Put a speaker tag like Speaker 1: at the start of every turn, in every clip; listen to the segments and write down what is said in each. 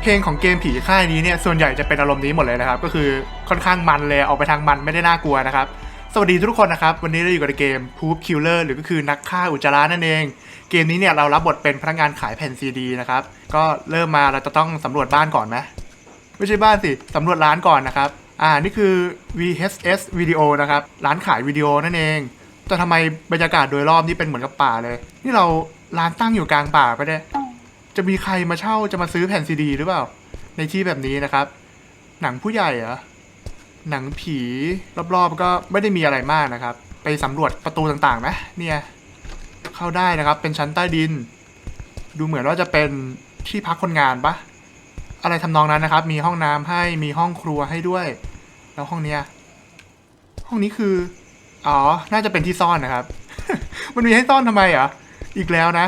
Speaker 1: เพลงของเกมผีค่ายนี้เนี่ยส่วนใหญ่จะเป็นอารมณ์นี้หมดเลยนะครับ ก็คือค่อนข้างมันเลยออกไปทางมันไม่ได้น่ากลัวนะครับ สวัสดีทุกคนนะครับ วันนี้เราอยู่กับเกม Poop Killer หรือก็คือนักฆ่าอุจจาระนั่นเอง เกมนี้เนี่ยเรารับบทเป็นพนักงานขายแผ่นซีดีนะครับ ก็เริ่มมาเราจะต้องสำรวจบ้านก่อนไหมไม่ใช่บ้านสิสำรวจร้านก่อนนะครับอ่านี่คือ VHS วิดีโอนะครับร้านขายวิดีโอนั่นเอง แต่ทำไมบรรยากาศโดยรอบนี่เป็นเหมือนกับป่าเลย นี่เราร้านตั้งอยู่กลางป่าปะเนี่ย จะมีใครมาเช่าจะมาซื้อแผ่นซีดีหรือเปล่า ในที่แบบนี้นะครับ หนังผู้ใหญ่เหรอหนังผีรอบๆก็ไม่ได้มีอะไรมากนะครับ ไปสำรวจประตูต่างๆไหมเนี่ยเข้าได้นะครับ เป็นชั้นใต้ดิน ดูเหมือนว่าจะเป็นที่พักคนงานปะอะไรทำนองนั้นนะครับ มีห้องน้ำให้มีห้องครัวให้ด้วย แล้วห้องเนี้ยห้องนี้คืออ๋อ น่าจะเป็นที่ซ่อนนะครับ มันมีให้ซ่อนทำไมเหรออีกแล้วนะ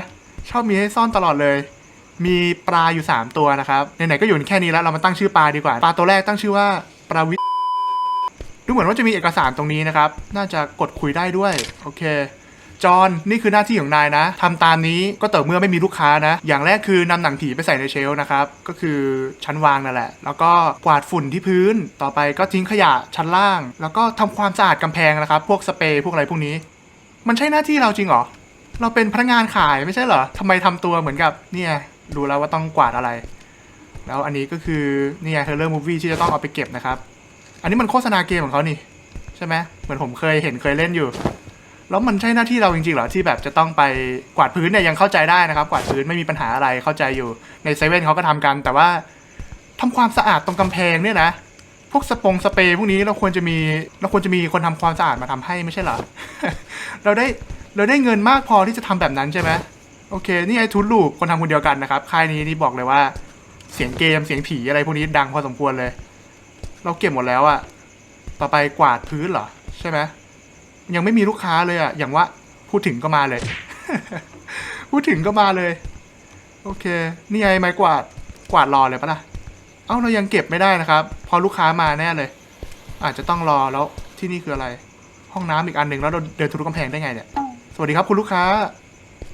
Speaker 1: ชอบมีให้ซ่อนตลอดเลย มีปลาอยู่ 3 ตัวนะครับไหนๆก็อยู่แค่นี้แล้วเรามาตั้งชื่อปลาดีกว่า ปลาตัวแรกตั้งชื่อว่าปลาวิดูเหมือนว่าจะมีเอกสารตรงนี้นะครับ น่าจะกดคุยได้ด้วย โอเคจอนนี่คือหน้าที่ของนายนะทำตามนี้ก็ต่อเมื่อไม่มีลูกค้านะ อย่างแรกคือนำหนังผีไปใส่ในเชลฟ์นะครับ ก็คือชั้นวางนั่นแหละ แล้วก็กวาดฝุ่นที่พื้น ต่อไปก็ทิ้งขยะชั้นล่าง แล้วก็ทำความสะอาดกำแพงนะครับ พวกสเปรย์พวกอะไรพวกนี้ มันใช่หน้าที่เราจริงเหรอ เราเป็นพนักงานขายไม่ใช่เหรอทำไมทำตัวเหมือนกับเนี่ย รู้แล้วว่าต้องกวาดอะไร แล้วอันนี้ก็คือนี่ยเทเลอร์มูฟวี่ที่จะต้องเอาไปเก็บนะครับ อันนี้มันโฆษณาเกมของเขานี่ใช่ไหมเหมือนผมเคยเห็นเคยเล่นอยู่ แล้วมันใช่หน้าที่เราจริงๆเหรอที่แบบจะต้องไปกวาดพื้นเนี่ยยังเข้าใจได้นะครับ กวาดพื้นไม่มีปัญหาอะไรเข้าใจอยู่ในเซเว่นเขาก็ทำกัน แต่ว่าทำความสะอาดตรงกำแพงเนี่ยนะพวกสปงสเปรย์พวกนี้เราควรจะมีเราควรจะมีคนทำความสะอาดมาทำให้ไม่ใช่เหรอ เราได้เราได้เงินมากพอที่จะทำแบบนั้นใช่ไหม โอเค นี่ไอ้ทุนลูกคนทำคนเดียวกันนะครับ ค่ายนี้นี่บอกเลยว่า เสียงเกมเสียงผีอะไรพวกนี้ดังพอสมควรเลย เราเก็บหมดแล้วอะต่อไปกวาดพื้นเหรอ ใช่ไหมยังไม่มีลูกค้าเลยอะอย่างว่าพูดถึงก็มาเลย พูดถึงก็มาเลย โอเค นี่ไงไม้กวาดกวาดรอเลยปะล่ะ เอ้าเรายังเก็บไม่ได้นะครับ พอลูกค้ามาแน่เลย อาจจะต้องรอแล้วที่นี่คืออะไร ห้องน้ำอีกอันหนึ่งแล้วเราเดินทะลุกำแพงได้ไงเนี่ย สวัสดีครับคุณลูกค้า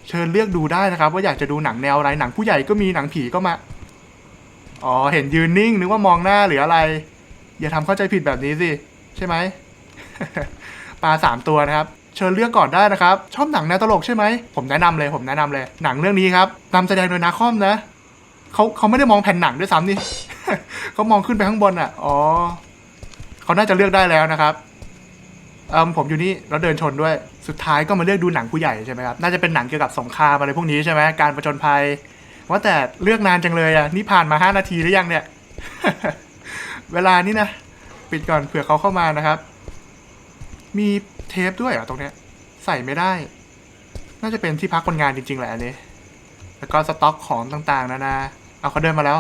Speaker 1: เชิญเลือกดูได้นะครับ ว่าอยากจะดูหนังแนวอะไรหนังผู้ใหญ่ก็มีหนังผีก็มา อ๋อเห็นยืนนิ่งนึกว่ามองหน้าหรืออะไร อย่าทำเข้าใจผิดแบบนี้สิใช่ไหมปลาสามตัวนะครับ เชิญเลือกก่อนได้นะครับ ชอบหนังแนวตลกใช่ไหมผมแนะนำเลยผมแนะนำเลย หนังเรื่องนี้ครับนำแสดงโดยนาคอมนะเขาเขาไม่ได้มองแผ่นหนังด้วยซ้ำนี่เขามองขึ้นไปข้างบนอะอ๋อเขาน่าจะเลือกได้แล้วนะครับเอิมผมอยู่นี่แล้วเดินชนด้วย สุดท้ายก็มาเลือกดูหนังผู้ใหญ่ใช่ไหมครับ น่าจะเป็นหนังเกี่ยวกับสงครามอะไรพวกนี้ใช่ไหมการประจนภัย ว่าแต่เลือกนานจังเลยอะ นี่ผ่านมาห้านาทีหรือยังเนี่ย เวลานี่นะ ปิดก่อนเผื่อเขาเข้ามานะครับ มีเทปด้วยเหรอตรงเนี้ย ใส่ไม่ได้ น่าจะเป็นที่พักคนงานจริงๆแหละอันนี้ แล้วก็สต็อกของต่างๆนานา เอาเขาเดินมาแล้ว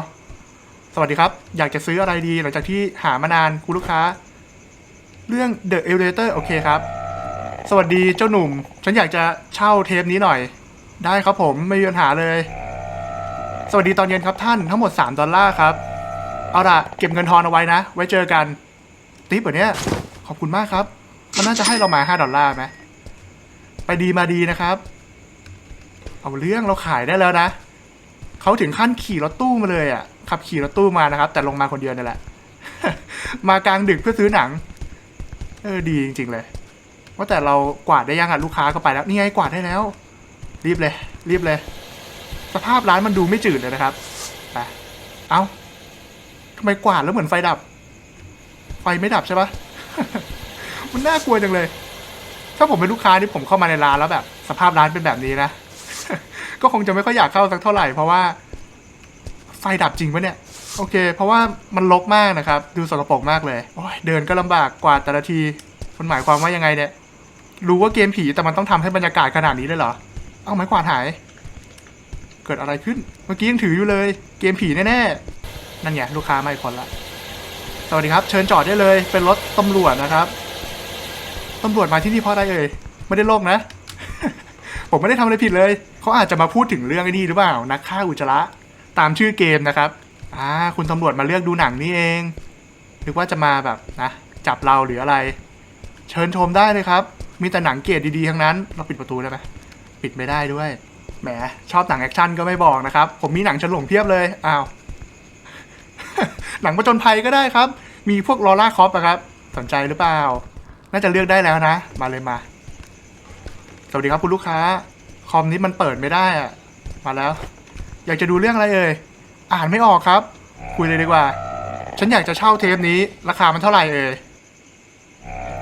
Speaker 1: สวัสดีครับ อยากจะซื้ออะไรดีหลังจากที่หามานานคุณลูกค้า เรื่อง The Elevator โอเคครับ สวัสดีเจ้าหนุ่ม ฉันอยากจะเช่าเทปนี้หน่อย ได้ครับผมไม่มีปัญหาเลย สวัสดีตอนเย็นครับท่านทั้งหมด 3 ดอลลาร์ครับ เอาล่ะ เก็บเงินทอนเอาไว้นะ ไว้เจอกันติปแบบเนี้ยขอบคุณมากครับมันน่าจะให้เรามา 5 ดอลลาร์ไหมไปดีมาดีนะครับ เอาเรื่องเราขายได้แล้วนะเขาถึงขั้นขี่รถตู้มาเลยอะขับขี่รถตู้มานะครับ แต่ลงมาคนเดียวนี่แหละ มากลางดึกเพื่อซื้อหนัง เออดีจริง ๆ เลย ว่าแต่เรากวาดได้ยังอะลูกค้าก็ไปแล้ว นี่ไงกวาดได้แล้ว รีบเลย รีบเลย สภาพร้านมันดูไม่จืดเลยนะครับไปเอ้าทำไมกวาดแล้วเหมือนไฟดับ ไฟไม่ดับใช่ปะมันน่ากลัวจังเลย ถ้าผมเป็นลูกค้านี่ผมเข้ามาในร้านแล้วแบบ สภาพร้านเป็นแบบนี้นะ ก็คงจะไม่ค่อยอยากเข้าสักเท่าไหร่เพราะว่า ไฟดับจริงปะเนี่ย โอเค เพราะว่ามันรกมากนะครับ ดูสกปรกมากเลย โอ้ยเดินก็ลำบากกวาดแต่ละที มันหมายความว่ายังไงเนี่ย รู้ว่าเกมผีแต่มันต้องทำให้บรรยากาศขนาดนี้เลยเหรอ เอาไม้กวาดหาย เกิดอะไรขึ้น เมื่อกี้ยังถืออยู่เลย เกมผีแน่ๆ นั่นไงลูกค้ามาอีกคนละ สวัสดีครับ เชิญจอดได้เลย เป็นรถตำรวจนะครับ ตำรวจมาที่นี่เพราะอะไรเอ่ย ไม่ได้โลกนะ ผมไม่ได้ทำอะไรผิดเลย เขาอาจจะมาพูดถึงเรื่องไอ้นี่หรือเปล่า นักฆ่าอุจจาระ ตามชื่อเกมนะครับ อ่า คุณตำรวจมาเลือกดูหนังนี่เอง นึกว่าจะมาแบบนะ จับเราหรืออะไร เชิญชมได้เลยครับ มีแต่หนังเกรดดีๆทั้งนั้น เราปิดประตูได้ไหมปิดไม่ได้ด้วย แหม ชอบหนังแอคชั่นก็ไม่บอกนะครับ ผมมีหนังฉลองเพียบเลย อ้าว หนังประจนภัยก็ได้ครับ มีพวกลอร่าคอปอะครับ สนใจหรือเปล่า น่าจะเลือกได้แล้วนะ มาเลยมา สวัสดีครับคุณลูกค้า คอมนี้มันเปิดไม่ได้อะมาแล้ว อยากจะดูเรื่องอะไรเอ่ย อ่านไม่ออกครับ คุยเลยดีกว่า ฉันอยากจะเช่าเทปนี้ ราคามันเท่าไหร่เอ่ย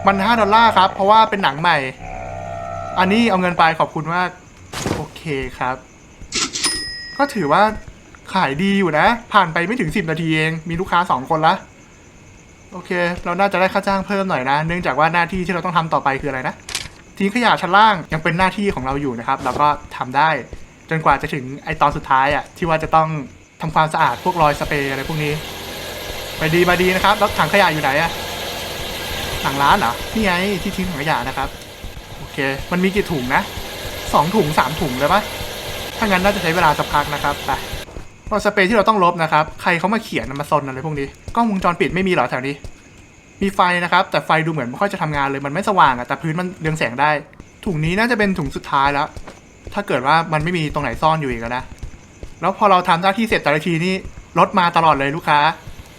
Speaker 1: มันห้าดอลลาร์ครับ เพราะว่าเป็นหนังใหม่ อันนี้เอาเงินไปขอบคุณมาก โอเคครับ ก็ถือว่าขายดีอยู่นะ ผ่านไปไม่ถึงสิบนาทีเอง มีลูกค้าสองคนละ โอเค เราน่าจะได้ค่าจ้างเพิ่มหน่อยนะ เนื่องจากว่าหน้าที่ที่เราต้องทำต่อไปคืออะไรนะ ทิ้งขยะชั้นล่างยังเป็นหน้าที่ของเราอยู่นะครับ เราก็ทำได้ จนกว่าจะถึงไอตอนสุดท้ายอะที่ว่าจะต้องทำความสะอาดพวกรอยสเปรย์อะไรพวกนี้ ไปดีมาดีนะครับ แล้วถังขยะอยู่ไหนอะ หลังร้านเหรอ นี่ไงที่ทิ้งถังขยะนะครับ โอเค มันมีกี่ถุงนะสองถุงสามถุงเลยปะถ้างั้นน่าจะใช้เวลาสักพักนะครับ ไปรอสเปรย์ที่เราต้องลบนะครับ ใครเขามาเขียนมาซนอะไรพวกนี้ กล้องวงจรปิดไม่มีหรอแถวนี้ มีไฟนะครับ แต่ไฟดูเหมือนไม่ค่อยจะทำงานเลย มันไม่สว่างอะแต่พื้นมันเรืองแสงได้ ถุงนี้น่าจะเป็นถุงสุดท้ายแล้ว ถ้าเกิดว่ามันไม่มีตรงไหนซ่อนอยู่อีกนะ แล้วพอเราทำหน้าที่เสร็จแต่ละทีนี่รถมาตลอดเลยลูกค้า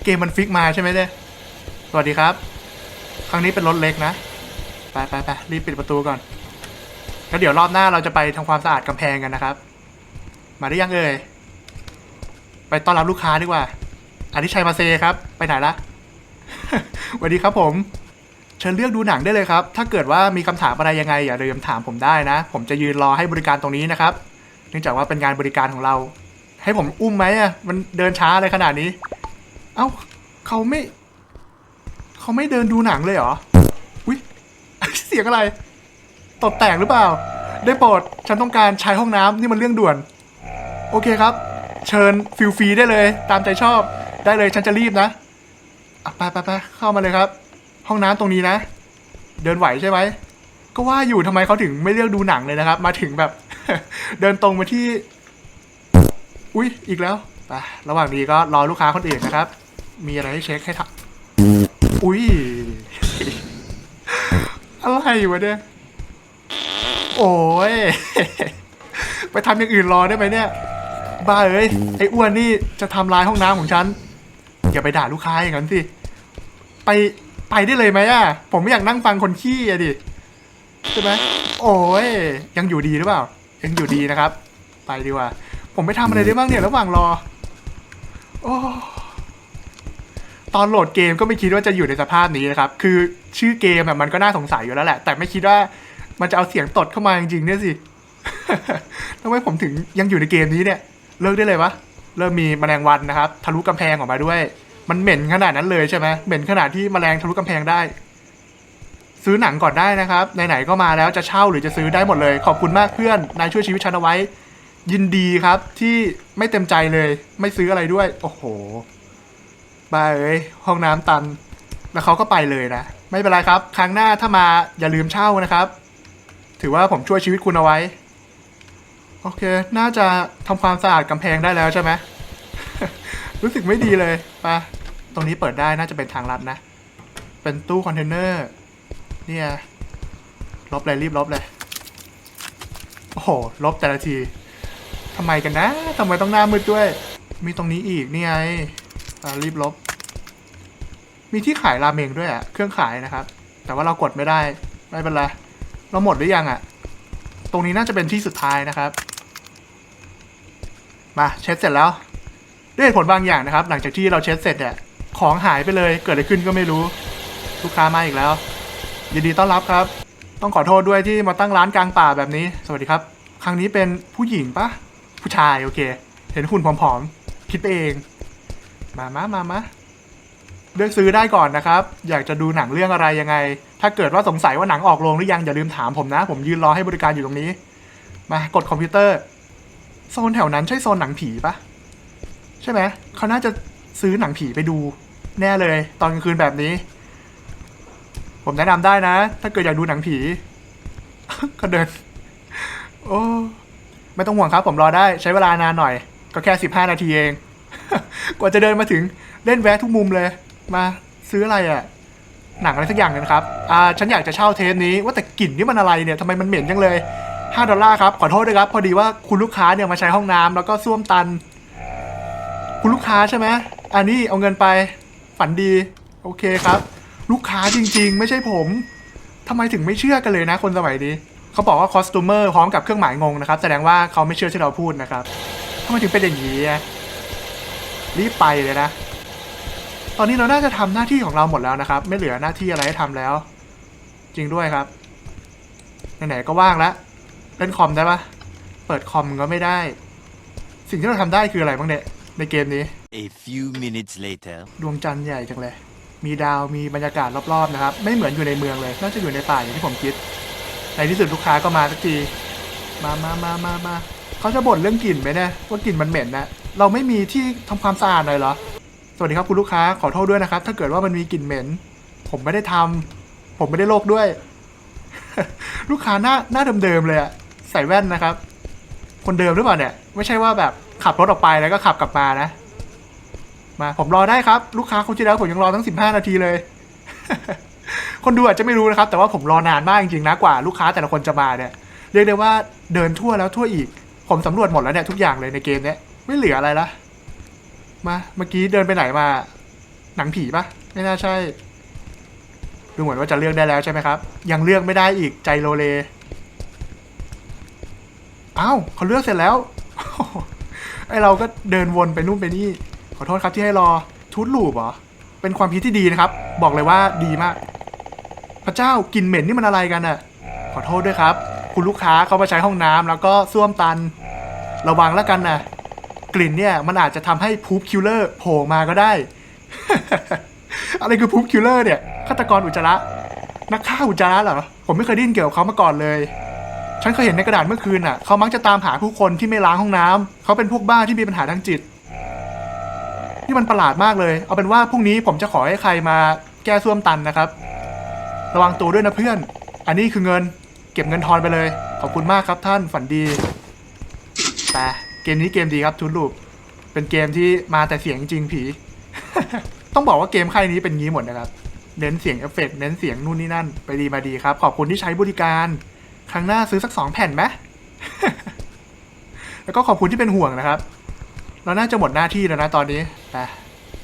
Speaker 1: เกมมันฟิกมาใช่ไหมเนี่ยสวัสดีครับ ครั้งนี้เป็นรถเล็กนะ ไปไปไปรีบปิดประตูก่อน แล้วเดี๋ยวรอบหน้าเราจะไปทำความสะอาดกำแพงกันนะครับ มาได้ยังเอ่ย ไปต้อนรับลูกค้าดีกว่าอธิชัยมาเซครับ ไปไหนละสวัสดีครับผม เชิญเลือกดูหนังได้เลยครับ ถ้าเกิดว่ามีคำถามอะไรยังไงอย่าลืมถามผมได้นะ ผมจะยืนรอให้บริการตรงนี้นะครับ เนื่องจากว่าเป็นงานบริการของเรา ให้ผมอุ้มไหมอะ มันเดินช้าอะไรขนาดนี้ เอ้า เขาไม่ เขาไม่เดินดูหนังเลยเหรอ อุ้ยเสียงอะไร ตดแตกหรือเปล่า ได้โปรด ฉันต้องการใช้ห้องน้ำนี่มันเรื่องด่วน โอเคครับ เชิญฟิลฟรีได้เลย ตามใจชอบ ได้เลยฉันจะรีบนะอะไปไปไปเข้ามาเลยครับ ห้องน้ำตรงนี้นะ เดินไหวใช่ไหม ก็ว่าอยู่ทำไมเขาถึงไม่เลือกดูหนังเลยนะครับ มาถึงแบบ เดินตรงมาที่ อุ้ยอีกแล้วไประหว่างนี้ก็รอลูกค้าคนอื่นนะครับ มีอะไรให้เช็คให้ทัก อุ้ย อะไรวะเนี่ย โอ้ย ไปทำอย่างอื่นรอได้ไหมเนี่ย บ้าเอ้ย ไอ้อ้วนนี่จะทำลายห้องน้ำของฉัน อย่าไปด่าลูกค้าอย่างนั้นสิ ไปไปได้เลยไหมอะ ผมไม่อยากนั่งฟังคนขี้อะดิ ใช่ไหม โอ้ย ยังอยู่ดีหรือเปล่า ยังอยู่ดีนะครับ ไปดีกว่า ผมไปทำอะไรได้บ้างเนี่ยระหว่างรอ โอ้ ตอนโหลดเกมก็ไม่คิดว่าจะอยู่ในสภาพนี้นะครับ คือชื่อเกมมันก็น่าสงสัยอยู่แล้วแหละ แต่ไม่คิดว่ามันจะเอาเสียงตดเข้ามาจริงๆเนี่ยสิทำไมผมถึงยังอยู่ในเกมนี้เนี่ย เลิกได้เลยวะ เริ่มมีแมลงวันนะครับ ทะลุกำแพงออกมาด้วย มันเหม็นขนาดนั้นเลยใช่ไหมเหม็นขนาดที่แมลงทะลุกำแพงได้ ซื้อหนังก่อนได้นะครับ ไหนๆก็มาแล้วจะเช่าหรือจะซื้อได้หมดเลย ขอบคุณมากเพื่อน นายช่วยชีวิตฉันเอาไว้ ยินดีครับที่ไม่เต็มใจเลย ไม่ซื้ออะไรด้วย โอ้โห บ้าเอ้ยห้องน้ำตัน แล้วเขาก็ไปเลยนะ ไม่เป็นไรครับ ครั้งหน้าถ้ามาอย่าลืมเช่านะครับ ถือว่าผมช่วยชีวิตคุณเอาไว้ โอเค น่าจะทำความสะอาดกำแพงได้แล้วใช่ไหมรู้สึกไม่ดีเลยไปะตรงนี้เปิดได้น่าจะเป็นทางลัดนะ เป็นตู้คอนเทนเนอร์ เนี่ยลบเลยรีบลบเลย โอ้โห ลบแต่ละทีทำไมกันนะทำไมต้องหน้ามืดด้วย มีตรงนี้อีกนี่ไง อ่ารีบลบ มีที่ขายราเมงด้วยอะเครื่องขายนะครับ แต่ว่าเรากดไม่ได้ ไม่เป็นไร เราหมดหรือยังอะตรงนี้น่าจะเป็นที่สุดท้ายนะครับ มาเช็ดเสร็จแล้วด้วยเหตุผลบางอย่างนะครับ หลังจากที่เราเช็ดเสร็จเนี่ยของหายไปเลยเกิดอะไรขึ้นก็ไม่รู้ ลูกค้ามาอีกแล้ว ยินดีต้อนรับครับ ต้องขอโทษด้วยที่มาตั้งร้านกลางป่าแบบนี้ สวัสดีครับ ครั้งนี้เป็นผู้หญิงปะผู้ชายโอเค เห็นหุ่นผอมๆคิดไปเอง มามามามาเลือกซื้อได้ก่อนนะครับ อยากจะดูหนังเรื่องอะไรยังไง ถ้าเกิดว่าสงสัยว่าหนังออกโรงหรือยังอย่าลืมถามผมนะ ผมยืนรอให้บริการอยู่ตรงนี้ มากดคอมพิวเตอร์โซนแถวนั้นใช่โซนหนังผีปะใช่ไหมเขาน่าจะซื้อหนังผีไปดู แน่เลย ตอนกลางคืนแบบนี้ ผมแนะนำได้นะ ถ้าเกิดอยากดูหนังผี ก็เดิน โอ้ ไม่ต้องห่วงครับ ผมรอได้ใช้เวลานานหน่อย ก็แค่สิบห้านาทีเอง กว่าจะเดินมาถึงเล่นแวะทุกมุมเลย มาซื้ออะไรอะ่ะ หนังอะไรสักอย่างนึงนะครับ อ่า ฉันอยากจะเช่าเทปนี้ ว่าแต่กลิ่นนี่มันอะไรเนี่ยทำไมมันเหม็นจังเลยห้าดอลลาร์ครับ ขอโทษด้วยครับ พอดีว่าคุณลูกค้าเนี่ยมาใช้ห้องน้ำแล้วก็ส้วมตัน คุณลูกค้าใช่ไหมอันนี้เอาเงินไป ฝันดี โอเคครับ ลูกค้าจริง ๆ ไม่ใช่ผมทำไมถึงไม่เชื่อกันเลยนะคนสมัยนี้เขาบอกว่าคอสตูมเมอร์พร้อมกับเครื่องหมายงงนะครับ แสดงว่าเขาไม่เชื่อที่เราพูดนะครับทำไมถึงเป็นอย่างนี้ รีบไปเลยนะ ตอนนี้เราน่าจะทำหน้าที่ของเราหมดแล้วนะครับ ไม่เหลือหน้าที่อะไรให้ทำแล้ว จริงด้วยครับไหนๆก็ว่างแล้วเล่นคอมได้ปะเปิดคอมก็ไม่ได้ สิ่งที่เราทำได้คืออะไรบ้างเนี่ยในเกมนี้
Speaker 2: A few minutes later.
Speaker 1: ดวงจันทร์ใหญ่จังเลย มีดาวมีบรรยากาศรอบๆนะครับ ไม่เหมือนอยู่ในเมืองเลย น่าจะอยู่ในป่าอย่างที่ผมคิด ในที่สุดลูกค้าก็มาสักที มามามามามา เขาจะบ่นเรื่องกลิ่นไหมเนี่ยว่ากลิ่นมันเหม็นนะเราไม่มีที่ทำความสะอาดหน่อยเหรอ สวัสดีครับคุณลูกค้าขอโทษด้วยนะครับ ถ้าเกิดว่ามันมีกลิ่นเหม็น ผมไม่ได้ทำผมไม่ได้โรคด้วย ลูกค้าหน้าหน้าเดิมๆเลยอะใส่แว่นนะครับ คนเดิมหรือเปล่าเนี่ย ไม่ใช่ว่าแบบขับรถออกไปแล้วก็ขับกลับมานะ มาผมรอได้ครับ ลูกค้าคนที่แล้วผมยังรอตั้ง15นาทีเลย คนดูอาจจะไม่รู้นะครับ แต่ว่าผมรอนานมากจริงๆนะกว่า ลูกค้าแต่ละคนจะมาเนี่ยเรียกได้ว่าเดินทั่วแล้วทั่วอีก ผมสำรวจหมดแล้วเนี่ยทุกอย่างเลยในเกมเนี้ยไม่เหลืออะไรละมาเมื่อกี้เดินไปไหนมา หนังผีปะไม่น่าใช่ ดูเหมือนว่าจะเลือกได้แล้วใช่ไหมครับ ยังเลือกไม่ได้อีกใจโลเลอ้าวเขาเลือกเสร็จแล้วไอเราก็เดินวนไปนู่นไปนี่ ขอโทษครับที่ให้รอทูตลูปเหรอเป็นความคิดที่ดีนะครับ บอกเลยว่าดีมาก พระเจ้ากลิ่นเหม็นนี่มันอะไรกันอะขอโทษด้วยครับ คุณลูกค้าเขามาใช้ห้องน้ำแล้วก็ส้วมตัน ระวังแล้วกันนะกลิ่นเนี่ยมันอาจจะทำให้พูปคิลเลอร์โผล่มาก็ได้ อะไรคือพูปคิลเลอร์เนี่ยฆาตกรอุจจาระนักฆ่าอุจจาระเหรอผมไม่เคยได้ยินเกี่ยวกับเขามาก่อนเลยฉันเคยเห็นในกระดาษเมื่อคืนอะเขามักจะตามหาผู้คนที่ไม่ล้างห้องน้ำเขาเป็นพวกบ้าที่มีปัญหาทางจิตนี่มันประหลาดมากเลย เอาเป็นว่าพรุ่งนี้ผมจะขอให้ใครมาแก้ส้วมตันนะครับ ระวังตัวด้วยนะเพื่อน อันนี้คือเงิน ก็บเงินทอนไปเลย ขอบคุณมากครับท่านฝันดี แต่เกมนี้เกมดีครับทูลูป เป็นเกมที่มาแต่เสียงจริงผี ต้องบอกว่าเกมค่ายนี้เป็นงี้หมดนะครับ เน้นเสียงเอฟเฟกเน้นเสียงนู่นนี่นั่น ไปดีมาดีครับ ขอบคุณที่ใช้บริการ ครั้งหน้าซื้อสักสองแผ่นไหมแล้วก็ขอบคุณที่เป็นห่วงนะครับ เราน่าจะหมดหน้าที่แล้วนะตอนนี้แต่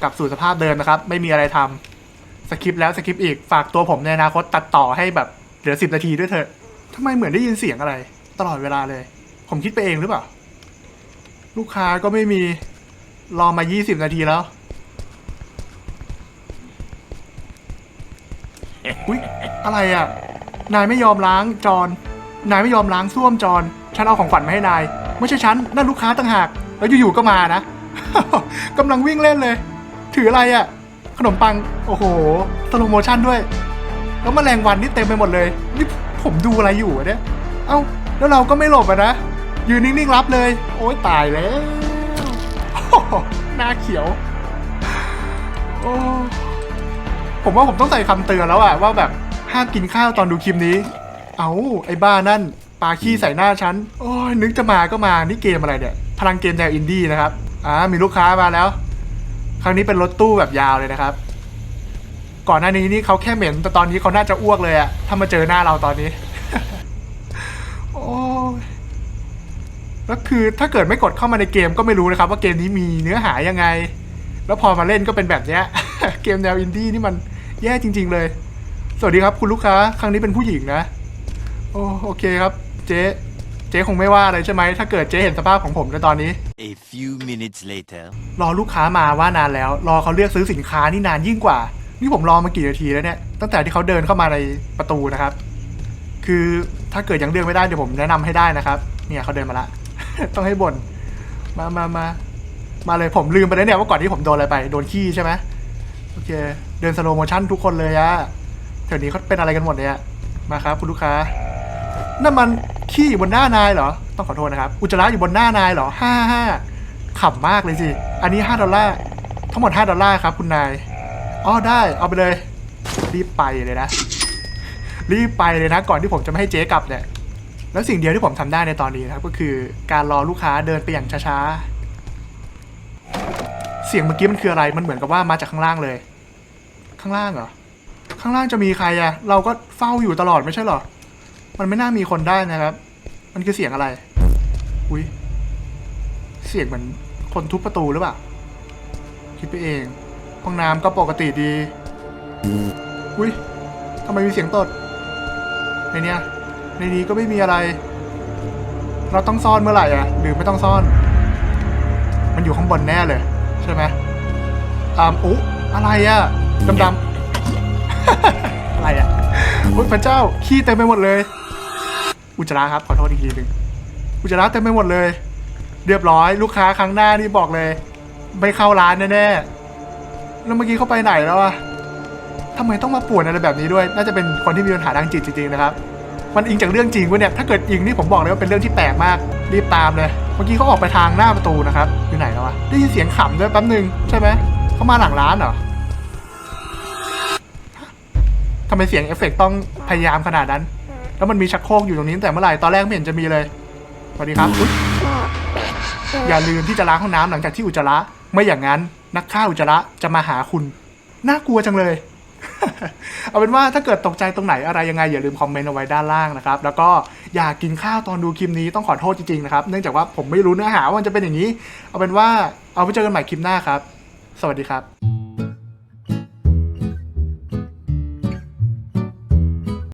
Speaker 1: กลับสู่สภาพเดิมนะครับ ไม่มีอะไรทำสคริปต์แล้วสคริปต์อีก ฝากตัวผมในอนาคตตัดต่อให้แบบเหลือสิบนาทีด้วยเถอะ ทำไมเหมือนได้ยินเสียงอะไร ตลอดเวลาเลย ผมคิดไปเองหรือเปล่า ลูกค้าก็ไม่มี รอมายี่สิบนาทีแล้ว อุ๊ย อะไรอะ นายไม่ยอมล้างจอนนายไม่ยอมล้างส้วมจอนฉันเอาของขวัญมาให้นาย ไม่ใช่ฉัน นั่นลูกค้าต่างหาก แล้วอยู่ๆก็มานะ กำลังวิ่งเล่นเลย ถืออะไรอะ ขนมปัง โอ้โห สโลโมชั่นด้วย แล้วมแมลงวันนี่เต็มไปหมดเลยนี่ ผมดูอะไรอยู่เนี่ย เอ้า แล้วเราก็ไม่หลบอะนะ ยืนนิ่งๆรับเลย โอ๊ยตายแล้วหหน้าเขียว โอ้ผมว่าผมต้องใส่คำเตือนแล้วอะว่าแบบห้ามกินข้าวตอนดูคลิปนี้ เอาไอ้บ้านั่นปาขี้ใส่หน้าฉัน โอ้ยนึกจะมาก็มานี่เกมอะไรเนี่ยพลังเกมแนวอินดี้นะครับ อ่ามีลูกค้ามาแล้ว ครั้งนี้เป็นรถตู้แบบยาวเลยนะครับ ก่อนหน้านี้นี่เขาแค่เหม็น แต่ตอนนี้เขาน่าจะอ้วกเลยอะถ้ามาเจอหน้าเราตอนนี้ โอ้ยแล้วคือถ้าเกิดไม่กดเข้ามาในเกมก็ไม่รู้นะครับ ว่าเกมนี้มีเนื้อหายังไง แล้วพอมาเล่นก็เป็นแบบเนี้ย เกมแนวอินดี้นี่มันแย่จริง ๆ เลย สวัสดีครับ คุณลูกค้า ครั้งนี้เป็นผู้หญิงนะ โอ้โอเคครับ เจ๊เจ๊คงไม่ว่าอะไรใช่ไหม ถ้าเกิดเจ๊เห็นสภาพของผมในตอนนี้
Speaker 2: A few minutes later.
Speaker 1: รอลูกค้ามาว่านานแล้ว รอเขาเลือกซื้อสินค้านี่นานยิ่งกว่า นี่ผมรอมากี่นาทีแล้วเนี่ย ตั้งแต่ที่เขาเดินเข้ามาในประตูนะครับ คือถ้าเกิดยังเลือกไม่ได้เดี๋ยวผมแนะนำให้ได้นะครับ เนี่ยเขาเดินมาละ ต้องให้บน่น มามามา มาเลยผมลืมไปแล้วเนี่ยว่าก่อนที่ผมโดนอะไรไป โดนขี้ใช่ไหมโอเค เดินสโลโมชั่นทุกคนเลยอะแถวนี้เขาเป็นอะไรกันหมดเนี่ยมาครับ คุณลูกค้านั่นมันขี้อยู่บนหน้านายเหรอ ต้องขอโทษนะครับ อุจจาระอยู่บนหน้านายเหรอห้าห้าขำมากเลยสิ อันนี้ห้าดอลลาร์ ทั้งหมดห้าดอลลาร์ครับ คุณนาย อ๋อได้เอาไปเลย รีบไปเลยนะ รีบไปเลยนะ ก่อนที่ผมจะไม่ให้เจ๊กลับเนี่ยแล้วสิ่งเดียวที่ผมทำได้ในตอนนี้นะครับ ก็คือการรอลูกค้าเดินไปอย่างช้าๆ เสียงเมื่อกี้มันคืออะไร มันเหมือนกับว่ามาจากข้างล่างเลย ข้างล่างเหรอ ข้างล่างจะมีใครอะเราก็เฝ้าอยู่ตลอดไม่ใช่หรอ มันไม่น่ามีคนได้นะครับ มันคือเสียงอะไร อุ้ยเสียงเหมือนคนทุบประตูหรือเปล่า คิดไปเอง ห้องน้ำก็ปกติดี อุ้ยทำไมมีเสียงตด ในเนี้ย ในนี้ก็ไม่มีอะไร เราต้องซ่อนเมื่อไหร่อะหรือไม่ต้องซ่อน มันอยู่ข้างบนแน่เลย ใช่ไหมอ่าอุ๊อะไรอะดำๆอะไรอะอุ๊ยพระเจ้า ขี้เต็มไปหมดเลย อุจจาระครับ ขอโทษอีกทีหนึ่งอุจจาระเต็มไปหมดเลย เรียบร้อย ลูกค้าครั้งหน้านี่บอกเลย ไม่เข้าร้านแน่ๆ แล้วเมื่อกี้เขาไปไหนแล้วอะทำไมต้องมาป่วนอะไรแบบนี้ด้วย น่าจะเป็นคนที่มีปัญหาทางจิตจริงๆนะครับ มันอิงจากเรื่องจริงวะเนี่ย ถ้าเกิดอิงนี่ผมบอกเลยว่าเป็นเรื่องที่แปลกมาก รีบตามเลย เมื่อกี้เขาออกไปทางหน้าประตูนะครับ อยู่ไหนแล้ววะได้ยินเสียงขำด้วยแป๊บหนึ่งใช่ไหม เขามาหลังร้านเหรอทำไมเสียงเอฟเฟกต์ต้องพยายามขนาดนั้น แล้วมันมีชักโครกอยู่ตรงนี้แต่เมื่อไหร่ ตอนแรกไม่เห็นจะมีเลย สวัสดีครับออย่าลืมที่จะล้างห้องน้ำหลังจากที่อุจจาระ ไม่อย่างนั้นนักฆ่าอุจจาระจะมาหาคุณ น่ากลัวจังเลย เอาเป็นว่าถ้าเกิดตกใจตรงไหนอะไรยังไงอย่าลืมคอมเมนต์เอาไว้ด้านล่างนะครับ แล้วก็อย่ากกินข้าวตอนดูคลิปนี้ต้องขอโทษจริงๆนะครับ เนื่องจากว่าผมไม่รู้เนื้อหาว่ามันจะเป็นอย่างนี้ เอาเป็นว่าเอาไว้เจอกันใหม่คลิปหน้าครับ สวัสดีครับ